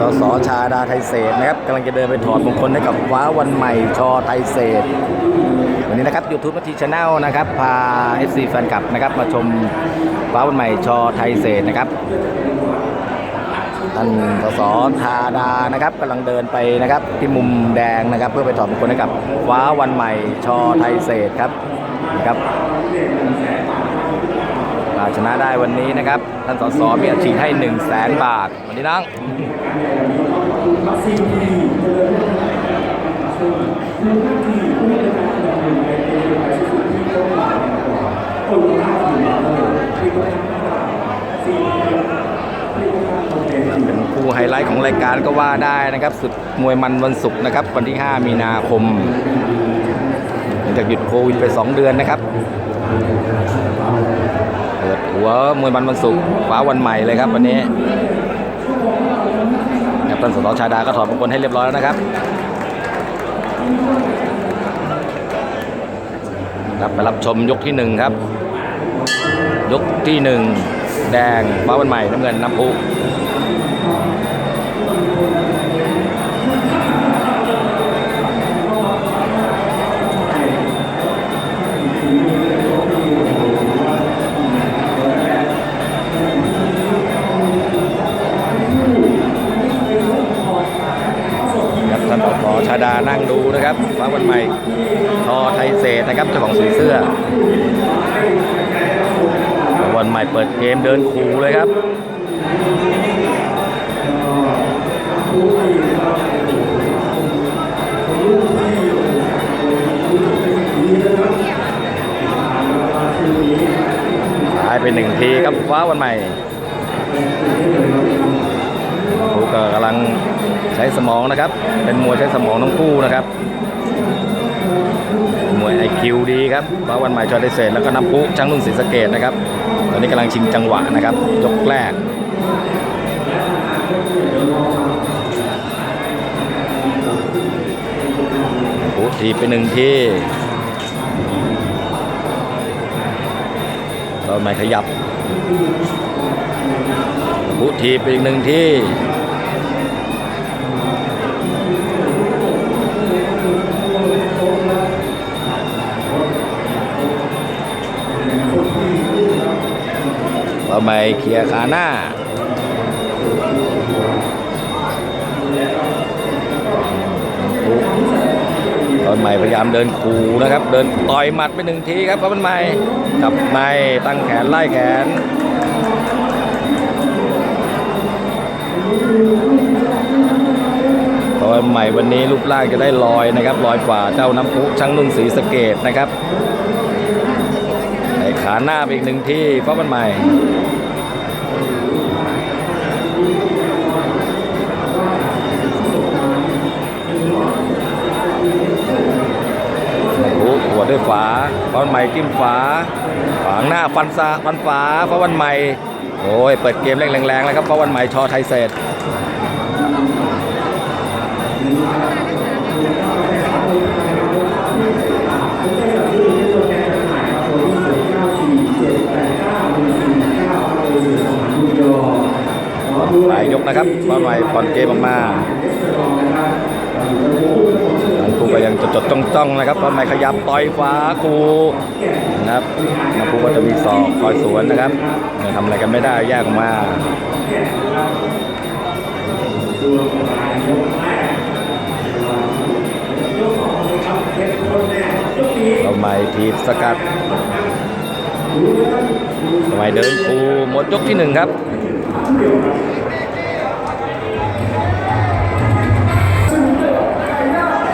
สสชาดาไทยเศษนะครับกำลังจะเดินไปถอดมงคลให้กับฟ้าวันใหม่ชอไทยเศษ วันนี้นะครับยูทูบนาทีชาแนลนะครับ พา FC แฟนคลับนะครับ มาชมฟ้าวันใหม่ชอไทยเศษนะครับท่านสสชาดานะครับกำลังเดินไปนะครับ ที่มุมแดงนะครับ เพื่อไปถอดมงคลให้กับฟ้าวันใหม่ชอไทยเศษครับนะครับ ชนะได้วันนี้นะครับ ท่านสสมีอาชีพให้1 0 0 0 0แสนบาท วันนี้น้องเป็นคู่ไฮไลท์ของรายการก็ว่าได้นะครับ สุดมวยมันวันศุกร์นะครับ วันที่ 5 มีนาคมหลังจากหยุดโควิดไป 2 เดือนนะครับ หัวมวยมันวันศุกร์ฟ้าวันใหม่เลยครับวันนี้ครับท่านสตชาดาก็ถอดมงคลให้เรียบร้อยแล้วนะครับครับไปรับชมยกที่หนึ่งครับ ยกที่หนึ่งแดงฟ้าวันใหม่น้ำเงินน้ำพุ ชาดานั่งดูนะครับฟ้าวันใหม่ทอไทยเศษนะครับเจ้าของสีเสื้อวันใหม่เปิดเกมเดินคูเลยครับหายไปหนึ่งทีครับฟ้าวันใหม่ ใช้สมองนะครับ เป็นมวยใช้สมองทั้งคู่นะครับ มวยไอคิวดีครับฟ้าวันใหม่จอได้เศษแล้วก็น้ำพุช่างนุ่นศรีสะเกดนะครับ ตอนนี้กำลังชิงจังหวะนะครับ ยกแรกโอ้ทีไปหนึ่งทีตอนใหม่ขยับพุทีไปอีกหนึ่งที่ ตอนใหม่เคลียร์ขาหน้า ตอนใหม่พยายามเดินคูนะครับ เดินต่อยหมัดไปหนึ่งทีครับตอนใหม่จับในตั้งแขนไล่แขนตอนใหม่วันนี้รูปร่างจะได้ลอยนะครับลอยกว่าเจ้าน้ำพุช่างนุ่นสีสเกตนะครับขาหน้าไปอีกหนึ่งที่เพราะมันใหม่ ด้วยฝาเพราะวันใหม่จิ้มฝาฝางหน้าฟันซาฟันฝาเพราวันใหม่ โอ้ย เปิดเกมแรงๆแล้วครับเพราวันใหม่ชอไทยเศษหลายยกนะครับว่าใหม่ผ่อนเกมออกมา ก็ยังจดจดจ้องจ้องๆนะครับว่าใหม่ขยับต่อยขวาครูนะครับนักครูก็จะมีศอกคอยสวนนะครับทำอะไรกันไม่ได้แยกออกมาเอาใหม่ทีบสกัดสมัยเดินครูหมดยกที่หนึ่งครับ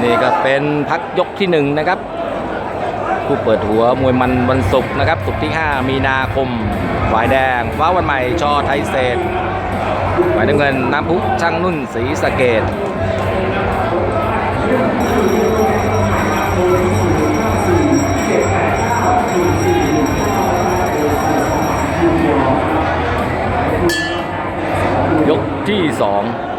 นี่ก็เป็นพักยกที่1นะครับผู้เปิดหัวมวยมันวันศุกร์นะครับศุกร์ที่ 5 มีนาคมฝ่ายแดงฟ้าวันใหม่ชอไทยเศษฝ่ายน้ำเงินน้ำพุช่างนุ่นสีสะเกดยกที่ 2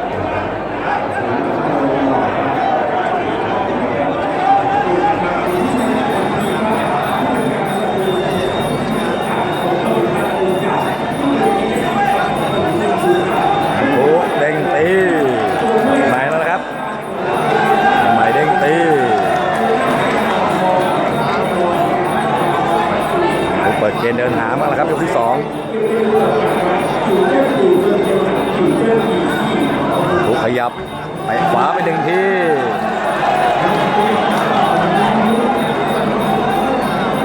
ขยับไปขวาไปหนึ่งที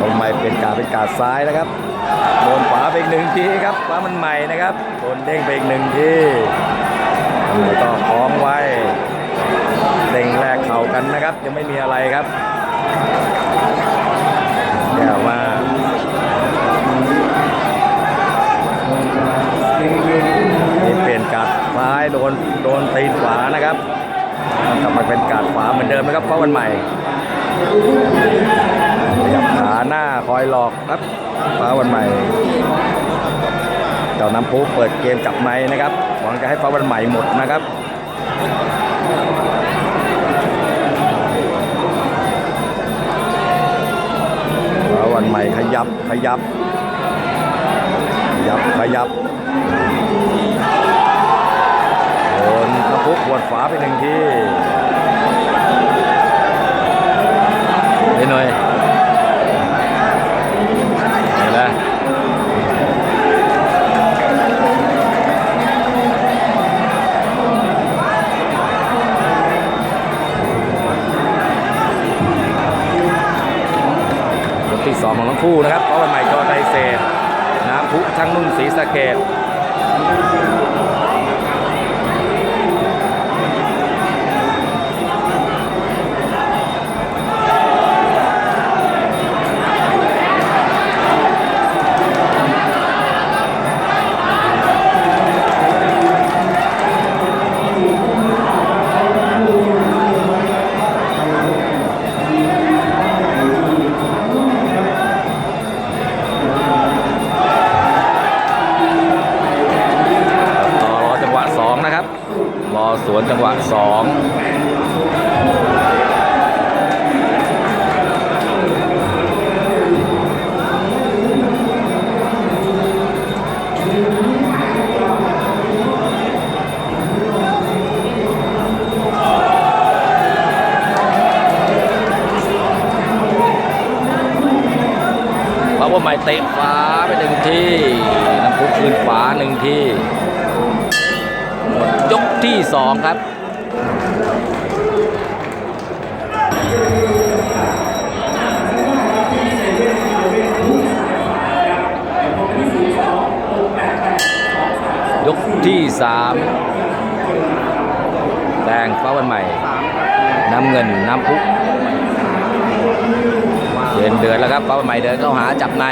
ลงไม่เป็นกาเป็นกาซ้ายนะครับโดนขวาไปอีกหนึ่งทีครับขวามันใหม่นะครับโดนเด้งไปอีกหนึ่งทีแล้วก็คล้องไว้เด้งแรกเข่ากันนะครับ ยังไม่มีอะไรครับแก้วมา ซ้ายโดนโดนตีนขวานะครับกลับมาเป็นการขวาเหมือนเดิมนะครับเพราะวันใหม่ขยับขาหน้าคอยหลอกครับฟ้าวันใหม่เจ้าน้ำพุเปิดเกมจับในนะครับหวังจะให้ฟ้าวันใหม่หมดนะครับฟ้าวันใหม่ขยับขยับขยับขยับ นน้ำพุปวดฝาไปหนึ่งทีนี่หน่อย ว่าใหม่เตะฟ้าไปหนึ่งที่น้ำพุคืนฟ้าหนึ่งที่หมดยกที่สองครับยกที่สามแดงฟ้าวันใหม่ น้ำเงินน้ำพุ เดินเดือนแล้วครับฟ้าใหม่เดินเข้าหาจับใน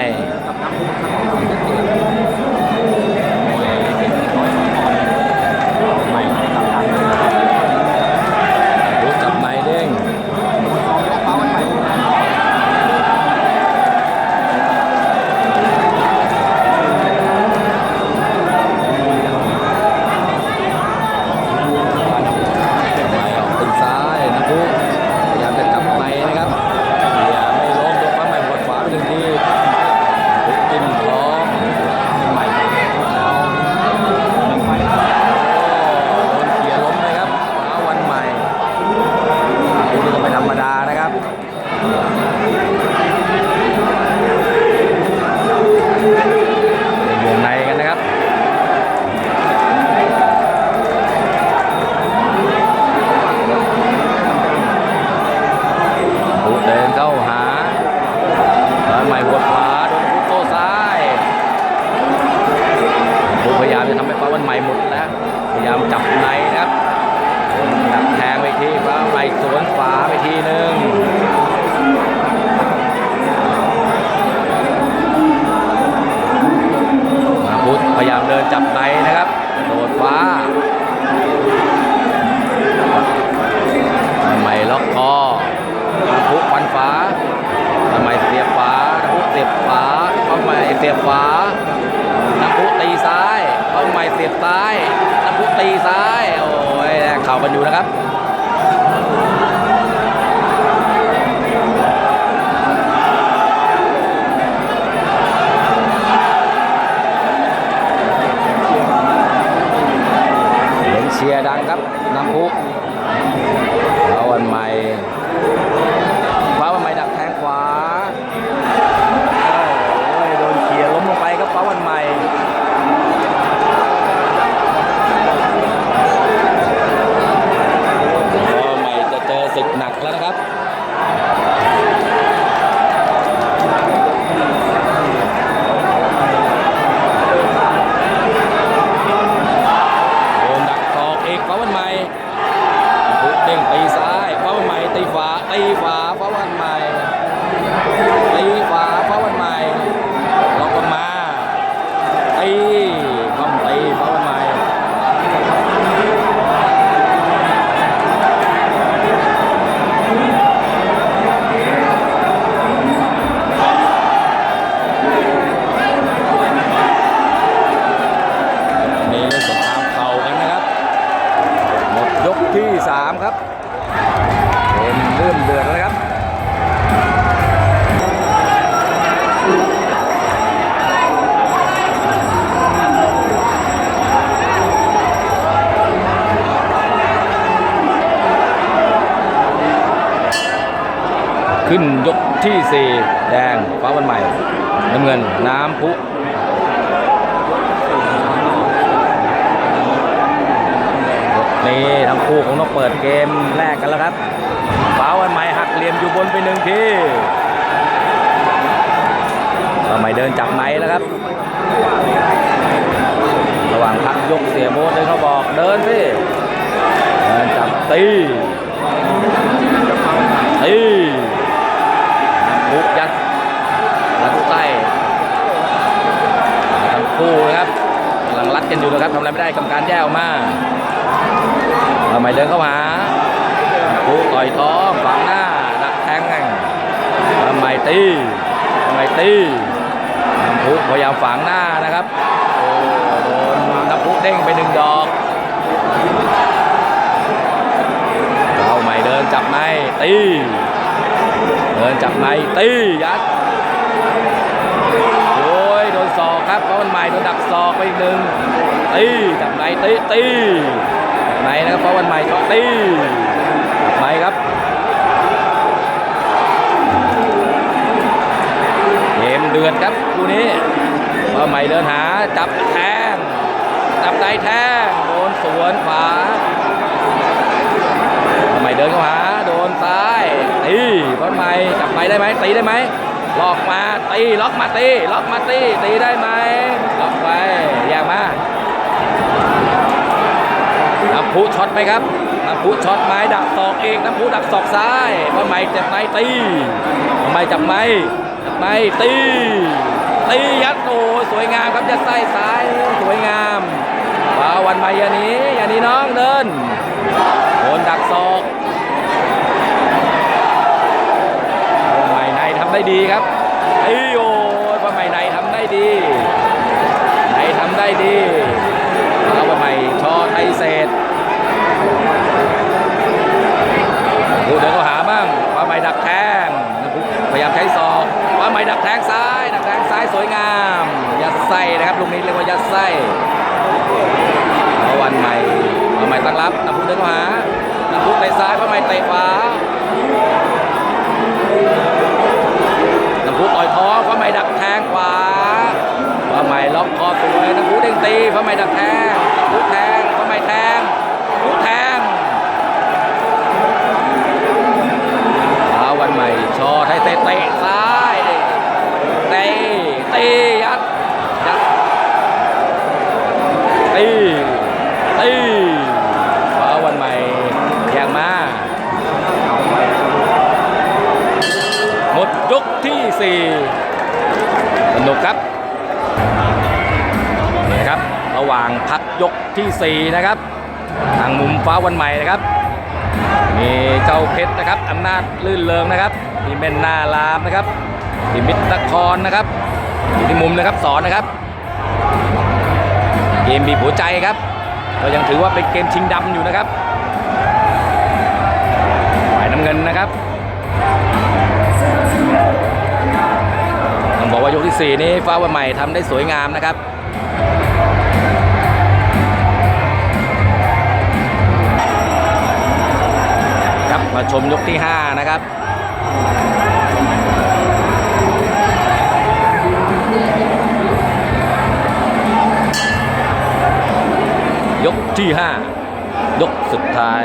เชียร์ดังครับน้ำพุเอาวันใหม่ A 法。 ขึ้นยกที่ 4 แดงฟ้าวันใหม่ น้ำเงินน้ำพุนี้ทั้งคู่คงต้องเปิดเกมแรกกันแล้วครับฟ้าวันใหม่หักเหลี่ยมอยู่บนไปหนึ่งทีฟ้าวันใหม่เดินจับไหนแล้วครับ ระหว่างพักยกเสียโบสเดินเขาบอกเดินสิเดินจับตี ครับทำอะไรไม่ได้กรรมการแยกออกมาทำไมเดินเข้าหาคู่ต่อยท้องฝังหน้าดักแทงทำไมตีทำไมตีน้ำพุพยายามฝังหน้านะครับโอ้โดนน้ำพุเด้งไปหนึ่งดอกเอาใหม่เดินจับในตีเดินจับในตียัด ครับเพราะมันใหม่โดนดักศอกไปอีกหนึ่งตีจับในตีตีจับในนะครับเพราะวันใหม่ชอบตีจับในครับเกมเดือดครับคู่นี้ว่าใหม่เดินหาจับแทงจับในแทงโดนสวนขวาใหม่เดินเข้าหาโดนซ้ายตีว่าใหม่จับไปได้ไหมตีได้ไหม ล็อกมาตีล็อกมาตีล็อกมาตีตีได้ไหมล็อกไปอย่างมาน้ำพุช็อตไหมครับน้ำพุช็อตไหมดักศอกเองน้ำพุดักศอกซ้ายว่าใหม่จับไหนตีว่าใหม่จับไหมจับไหมตีตียัดโอ้สวยงามครับยัดไส้ซ้ายสวยงามว้าวันใหม่อยานี้อย่านี้น้องเดินโดนดักศอกวันใหม่ในทำได้ดีครับไอ้โอ้ยวันใหม่ในทำได้ดีในทำได้ดีเอาวันใหม่ชอไทยเศษผู้เดินเข้าหาบ้างวันใหม่ดักแทงพยายามใช้ศอกวันใหม่ดักแทงซ้ายดักแทงซ้ายสวยงาม ยัดไส้นะครับลูกนี้เรียกว่ายัดไส้วันใหม่วันใหม่ตั้งรับน้ำพุเดินเข้าหาน้ำพุเตะซ้ายวันใหม่เตะขวา ล็อกคอสวยน้ำพุเด้งตีพระไม่ดักแท ที่สี่นะครับ ทางมุมฟ้าวันใหม่นะครับ มีเจ้าเพชรนะครับอำนาจลื่นเริงนะครับ มีเมนนาลามนะครับมีมิตรครนะครับอยู่ที่มุมนะครับสอนนะครับ เกมบีบหัวใจครับ ก็ยังถือว่าเป็นเกมชิงดำอยู่นะครับฝ่ายน้ำเงินนะครับต้องบอกว่ายกที่ 4 นี้ฟ้าวันใหม่ทำได้สวยงามนะครับ มาชมยกที่ 5 นะครับยกที่ 5 ยกสุดท้าย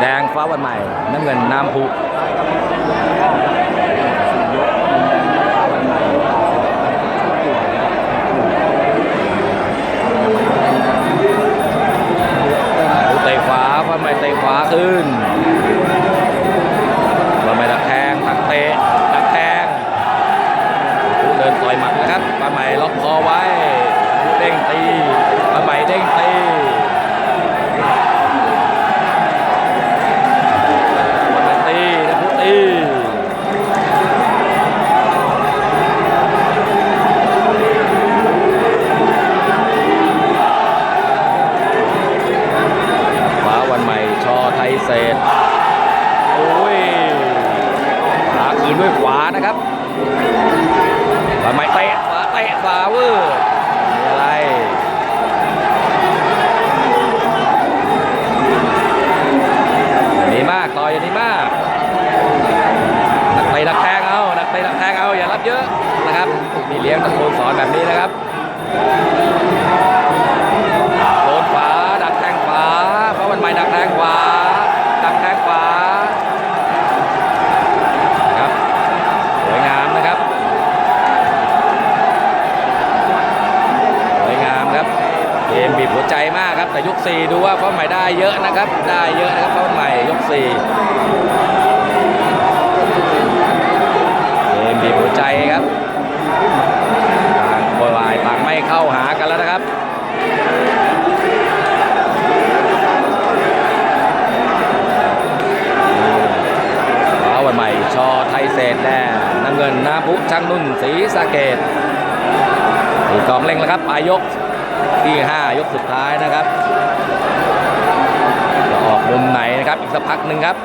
แดงฟ้าวันใหม่ น้ำเงินน้ำพุ ขวาขึ้น สี่ดูว่าฟ้าใหม่ได้เยอะนะครับ ได้เยอะนะครับฟ้าใหม่ยกสี่เกมบีบหัวใจครับต่างโวยวายต่างไม่เข้าหากันแล้วนะครับเอาวันใหม่ชอไทยเศษแน่น้ำเงินนาพุช่างนุ่นสีสะเกตตีกองเล่งแล้วครับปลายยกที่ 5 ยกสุดท้ายนะครับ จะออกมุมไหนนะครับอีกสักพักหนึ่งครับ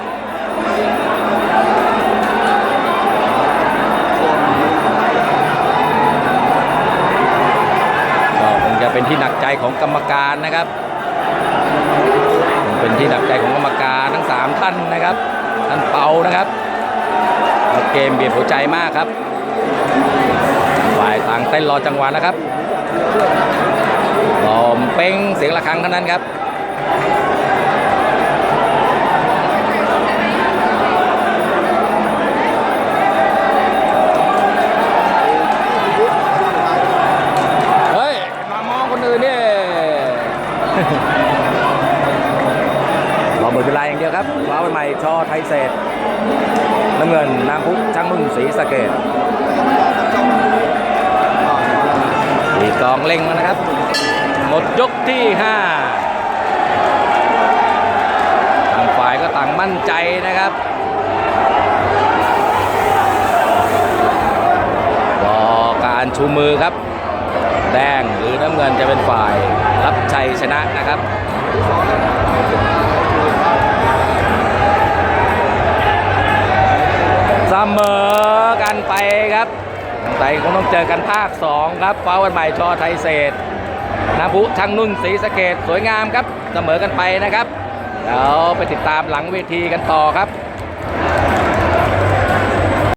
ก็คงจะเป็นที่หนักใจของกรรมการนะครับ เป็นที่หนักใจของกรรมการทั้ง 3 ท่านนะครับท่านเปานะครับเกมเบียดหัวใจมากครับ ฝ่ายต่างเต้นรอจังหวะนะครับ ลอมเป้งเสียงะระฆังเท่านั้นครับเฮ้ยมามองคนอื่นนี่รอหมดเวลาอย่างเดียวครับฟ้าวันใหม่ชอไทยเศษน้ำเงินน้ำพุช่างนุ่นสีสะเกด ตีกลองเล่งแล้วนะครับ หมดยกที่5ต่างฝ่ายก็ต่างมั่นใจนะครับรอการชูมือครับ แดงหรือน้ำเงินจะเป็นฝ่ายรับชัยชนะนะครับเสมอกันไปครับ ไทยคงต้องเจอกันภาค 2 ครับฟ้าวันใหม่ชอไทยเศษนาบุช่างนุ่นสีสะเกตสวยงามครับ เสมอกันไปนะครับเดี๋ยวไปติดตามหลังเวทีกันต่อครับ